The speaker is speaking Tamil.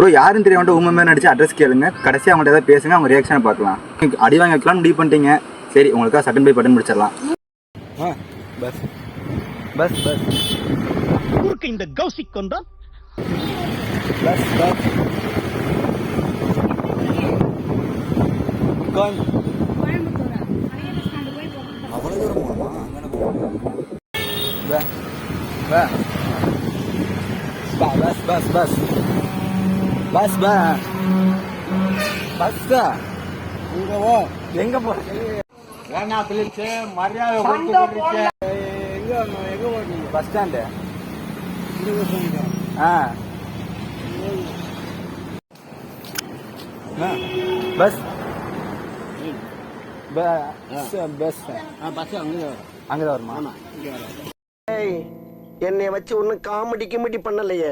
ப்ரோ யாரும் தெரிய வேண்டாம் உண்மை மாதிரி நடிச்சு அட்ரஸ் கேளுங்க. கடைசி அவங்கள்ட்ட ஏதாவது பேசுங்க அவங்க ரியாக்ஷனை பார்க்கலாம். அடி வாங்கி வைக்கலாம்னு முடிவு பண்ணிட்டீங்க. சரி உங்களுக்காக சட்டன் பை பட்டன் முடிச்சிடலாம் பஸ் பஸ் பஸ் குறுக்க இந்த கௌசிக் கொண்டா பஸ் பஸ் அவ்வளோ தூரம் போகணுமா? Bus bus bus bus bus bus இங்க போ எங்க போ? ஏன்னா பிள்ளைச்சு மரியாதை கொடுத்து எங்க? எங்க போறீங்க பஸ் ஸ்டாண்டு ஆ. பஸ் பஸ் பஸ் அங்க அங்கதான் வருமா. என்னை வச்சு ஒன்னும் காமெடி கிமெடி பண்ணலையே.